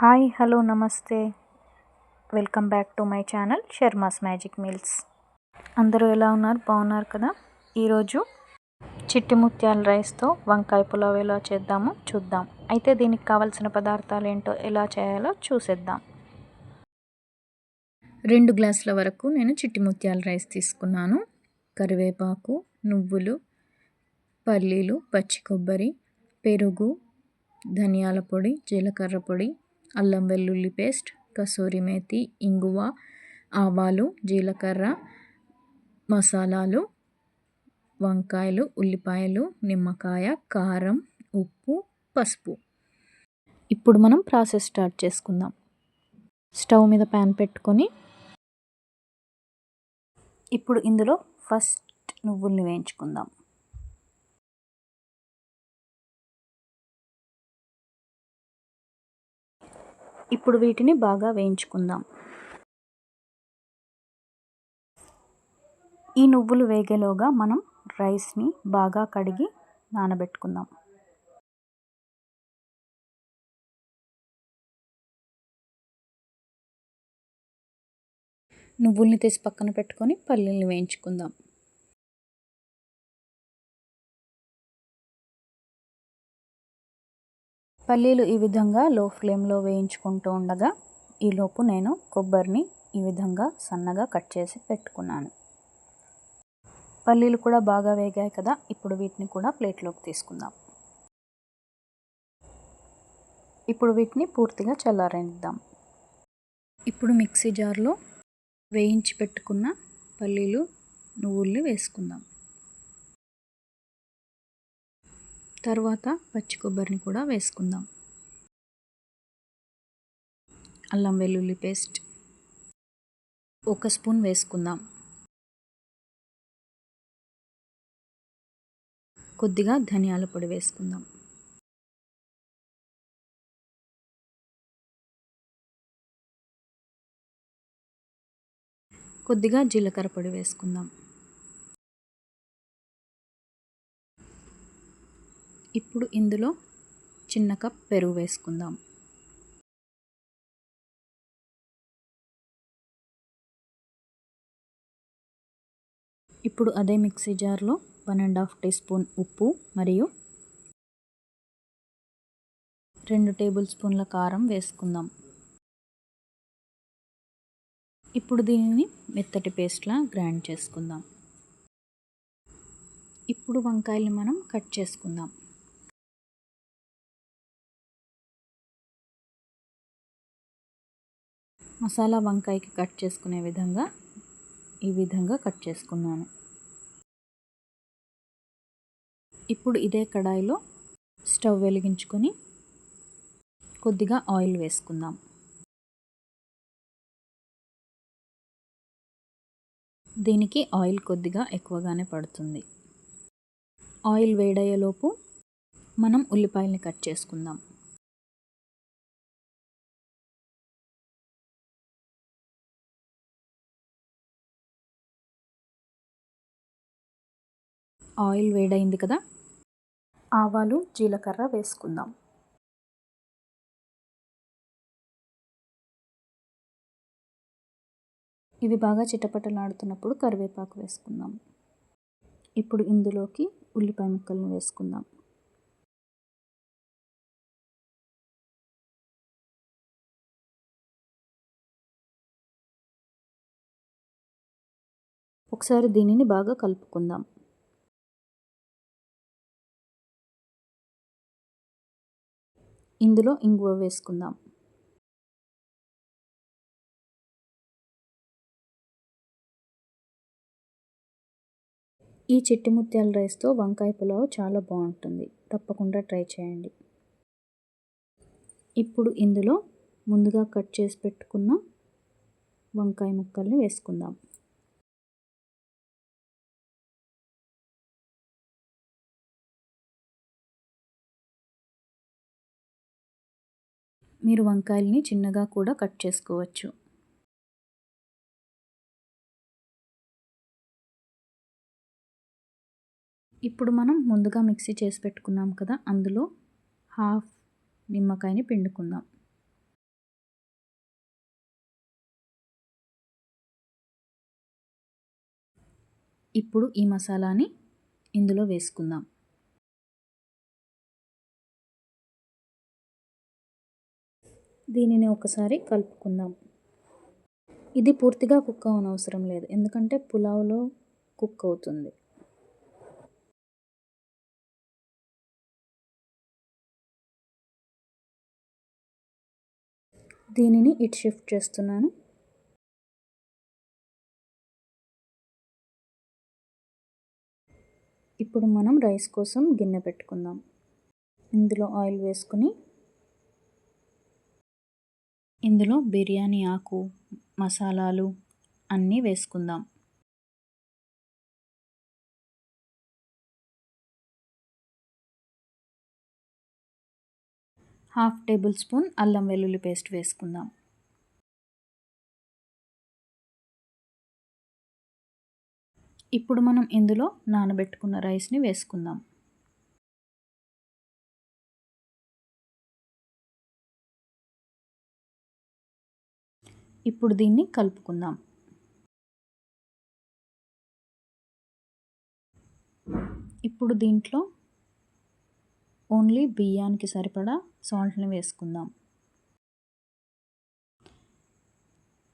Hi hello నమస్తే. Welcome back to my channel Sharma's magic meals. అందరూ ఎలా ఉన్నారు? బాగున్నారు కదా? ఈరోజు చిట్టి ముత్యాల రైస్తో వంకాయ పులావ్ ఎలా చేద్దామో చూద్దాం. అయితే దీనికి కావాల్సిన పదార్థాలు ఏంటో ఎలా చేయాలో చూసేద్దాం. రెండు గ్లాసుల వరకు నేను చిట్టి ముత్యాల రైస్ తీసుకున్నాను. కరివేపాకు నువ్వులు పల్లీలు పచ్చి కొబ్బరి పెరుగు ధనియాల పొడి జీలకర్ర పొడి అల్లం వెల్లుల్లి పేస్ట్ కసూరి మేతి ఇంగువ ఆవాలు జీలకర్ర మసాలాలు వంకాయలు ఉల్లిపాయలు నిమ్మకాయ కారం ఉప్పు పసుపు. ఇప్పుడు మనం ప్రాసెస్ స్టార్ట్ చేసుకుందాం. స్టవ్ మీద ప్యాన్ పెట్టుకొని ఇప్పుడు ఇందులో ఫస్ట్ నువ్వుల్ని వేయించుకుందాం. ఇప్పుడు వీటిని బాగా వేయించుకుందాం. ఈ నువ్వులు వేగేలోగా మనం రైస్ని బాగా కడిగి నానబెట్టుకుందాం. నువ్వుల్ని తీసి పక్కన పెట్టుకొని పల్లీలు వేయించుకుందాం. పల్లీలు ఈ విధంగా లో ఫ్లేమ్లో వేయించుకుంటూ ఉండగా ఈలోపు నేను కొబ్బరిని ఈ విధంగా సన్నగా కట్ చేసి పెట్టుకున్నాను. పల్లీలు కూడా బాగా వేగాయి కదా ఇప్పుడు వీటిని కూడా ప్లేట్లోకి తీసుకుందాం. ఇప్పుడు వీటిని పూర్తిగా చల్లారనిద్దాం ఇప్పుడు మిక్సీ జార్లో వేయించి పెట్టుకున్న పల్లీలు నువ్వుల్ని వేసుకుందాం. తర్వాత పచ్చి కొబ్బరిని కూడా వేసుకుందాం. అల్లం వెల్లుల్లి పేస్ట్ ఒక స్పూన్ వేసుకుందాం. కొద్దిగా ధనియాల పొడి వేసుకుందాం. కొద్దిగా జీలకర్ర పొడి వేసుకుందాం. ఇప్పుడు ఇందులో చిన్న కప్ పెరుగు వేసుకుందాం. ఇప్పుడు అదే మిక్సీ జార్లో one and half teaspoon ఉప్పు మరియు రెండు టేబుల్ స్పూన్ల కారం వేసుకుందాం. ఇప్పుడు దీనిని మెత్తటి పేస్ట్లా గ్రైండ్ చేసుకుందాం. ఇప్పుడు వంకాయలు మనం కట్ చేసుకుందాం. మసాలా వంకాయకి కట్ చేసుకునే విధంగా ఈ విధంగా కట్ చేసుకున్నాను. ఇప్పుడు ఇదే కడాయిలో స్టవ్ వెలిగించుకొని కొద్దిగా ఆయిల్ వేసుకుందాం. దీనికి ఆయిల్ కొద్దిగా ఎక్కువగానే పడుతుంది. ఆయిల్ వేడయ్యేలోపు మనం ఉల్లిపాయల్ని కట్ చేసుకుందాం. ఆయిల్ వేడైంది కదా? ఆవాలు జీలకర్ర వేసుకుందాం. ఇవి బాగా చిటపటలాడుతున్నప్పుడు కరివేపాకు వేసుకుందాం. ఇప్పుడు ఇందులోకి ఉల్లిపాయ ముక్కలను వేసుకుందాం. ఒకసారి దీనిని బాగా కలుపుకుందాం. ఇందులో ఇంగువ వేసుకుందాం. ఈ చిట్టి ముత్యాల రైస్తో వంకాయ పులావ్ చాలా బాగుంటుంది. తప్పకుండా ట్రై చేయండి. ఇప్పుడు ఇందులో ముందుగా కట్ చేసి పెట్టుకున్న వంకాయ ముక్కల్ని వేసుకుందాం. మీరు వంకాయల్ని చిన్నగా కూడా కట్ చేసుకోవచ్చు. ఇప్పుడు మనం ముందుగా మిక్సీ చేసి పెట్టుకున్నాం కదా అందులో హాఫ్ నిమ్మకాయని పిండుకుందాం. ఇప్పుడు ఈ మసాలాని ఇందులో వేసుకుందాం. దీనిని ఒకసారి కలుపుకుందాం. ఇది పూర్తిగా కుక్ అవనవసరం లేదు. ఎందుకంటే పులావ్లో కుక్ అవుతుంది. దీనిని ఇటు షిఫ్ట్ చేస్తున్నాను. ఇప్పుడు మనం రైస్ కోసం గిన్నె పెట్టుకుందాం. ఇందులో ఆయిల్ వేసుకుని ఇందులో బిర్యానీ ఆకు మసాలాలు అన్నీ వేసుకుందాం. హాఫ్ టేబుల్ స్పూన్ అల్లం వెల్లుల్లి పేస్ట్ వేసుకుందాం. ఇప్పుడు మనం ఇందులో నానబెట్టుకున్న రైస్ని వేసుకుందాం. ఇప్పుడు దీన్ని కలుపుకుందాం. ఇప్పుడు దీంట్లో ఓన్లీ బియ్యానికి సరిపడా సాల్ట్ని వేసుకుందాం.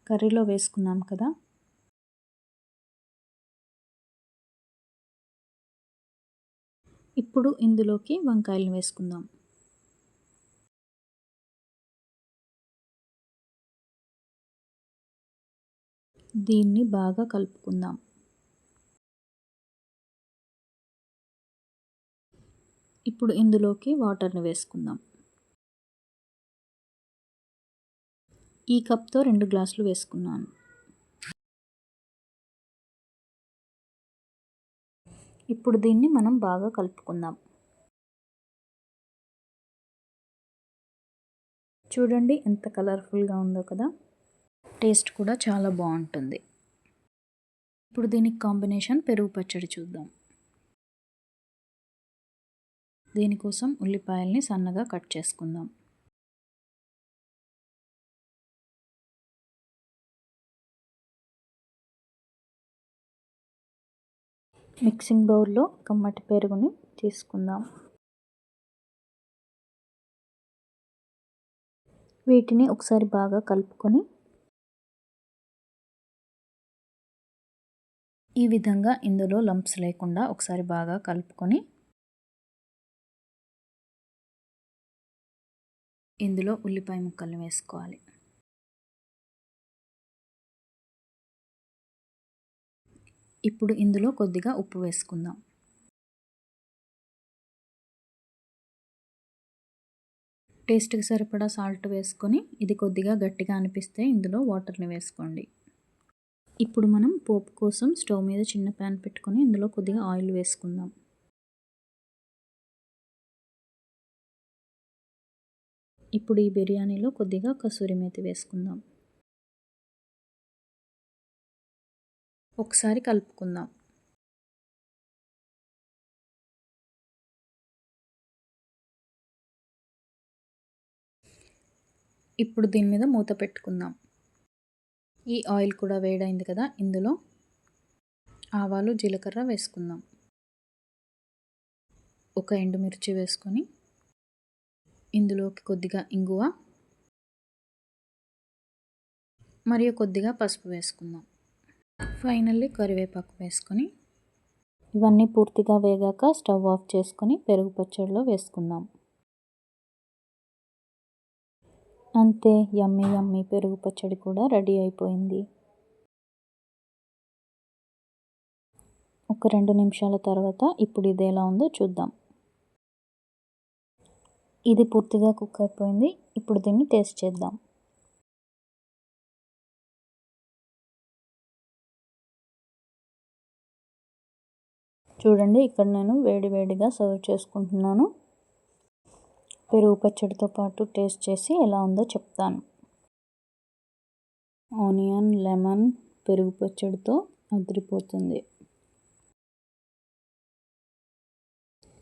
కర్రీలో వేసుకున్నాం కదా. ఇప్పుడు ఇందులోకి వంకాయలను వేసుకుందాం. దీన్ని బాగా కలుపుకుందాం. ఇప్పుడు ఇందులోకి వాటర్ని వేసుకుందాం. ఈ కప్తో రెండు గ్లాసులు వేసుకున్నాను. ఇప్పుడు దీన్ని మనం బాగా కలుపుకుందాం. చూడండి ఎంత కలర్ఫుల్గా ఉందో కదా. టేస్ట్ కూడా చాలా బాగుంటుంది. ఇప్పుడు దీనికి కాంబినేషన్ పెరుగు పచ్చడి చూద్దాం. దీనికోసం ఉల్లిపాయల్ని సన్నగా కట్ చేసుకుందాం. మిక్సింగ్ బౌల్లో కమ్మటి పెరుగుని తీసుకుందాం. వీటిని ఒకసారి బాగా కలుపుకొని ఈ విధంగా ఇందులో లంప్స్ లేకుండా ఒకసారి బాగా కలుపుకొని ఇందులో ఉల్లిపాయ ముక్కల్ని వేసుకోవాలి. ఇప్పుడు ఇందులో కొద్దిగా ఉప్పు వేసుకుందాం. టేస్ట్కి సరిపడా సాల్ట్ వేసుకొని ఇది కొద్దిగా గట్టిగా అనిపిస్తే ఇందులో వాటర్ని వేసుకోండి. ఇప్పుడు మనం పోపు కోసం స్టవ్ మీద చిన్న ప్యాన్ పెట్టుకొని ఇందులో కొద్దిగా ఆయిల్ వేసుకుందాం. ఇప్పుడు ఈ బిర్యానీలో కొద్దిగా కసూరి మేతి వేసుకుందాం. ఒకసారి కలుపుకుందాం. ఇప్పుడు దీని మీద మూత పెట్టుకుందాం. ఈ ఆయిల్ కూడా వేడైంది కదా ఇందులో ఆవాలు జీలకర్ర వేసుకుందాం. ఒక ఎండుమిర్చి వేసుకొని ఇందులోకి కొద్దిగా ఇంగువ మరియు కొద్దిగా పసుపు వేసుకుందాం. ఫైనల్లీ కరివేపాకు వేసుకొని ఇవన్నీ పూర్తిగా వేగాక స్టవ్ ఆఫ్ చేసుకొని పెరుగు పచ్చడిలో వేసుకుందాం. అంతే యమ్మీ యమ్మీ పెరుగు పచ్చడి కూడా రెడీ అయిపోయింది. ఒక రెండు నిమిషాల తర్వాత ఇప్పుడు ఇది ఎలా ఉందో చూద్దాం. ఇది పూర్తిగా కుక్ అయిపోయింది. ఇప్పుడు దీన్ని టేస్ట్ చేద్దాం. చూడండి ఇక్కడ నేను వేడి వేడిగా సర్వ్ చేసుకుంటున్నాను. పెరుగు పచ్చడితో పాటు టేస్ట్ చేసి ఎలా ఉందో చెప్తాను. ఆనియన్ లెమన్ పెరుగు పచ్చడితో అదిరిపోతుంది.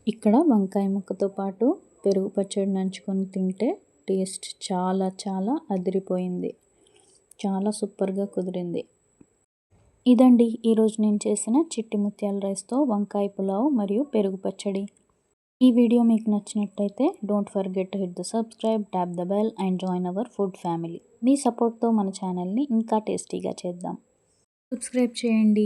ఇక్కడ వంకాయ ముక్కతో పాటు పెరుగు పచ్చడి నంచుకొని తింటే టేస్ట్ చాలా చాలా అదిరిపోయింది. చాలా సూపర్గా కుదిరింది. ఇదండి. ఈరోజు నేను చేసిన చిట్టి ముత్యాల రైస్తో వంకాయ పులావ్ మరియు పెరుగు పచ్చడి. ఈ వీడియో మీకు నచ్చినట్టయితే don't forget to hit the subscribe tap the bell and join our food family మీ సపోర్ట్తో మన ఛానల్ని ఇంకా టేస్టీగా చేద్దాం. సబ్స్క్రైబ్ చేయండి.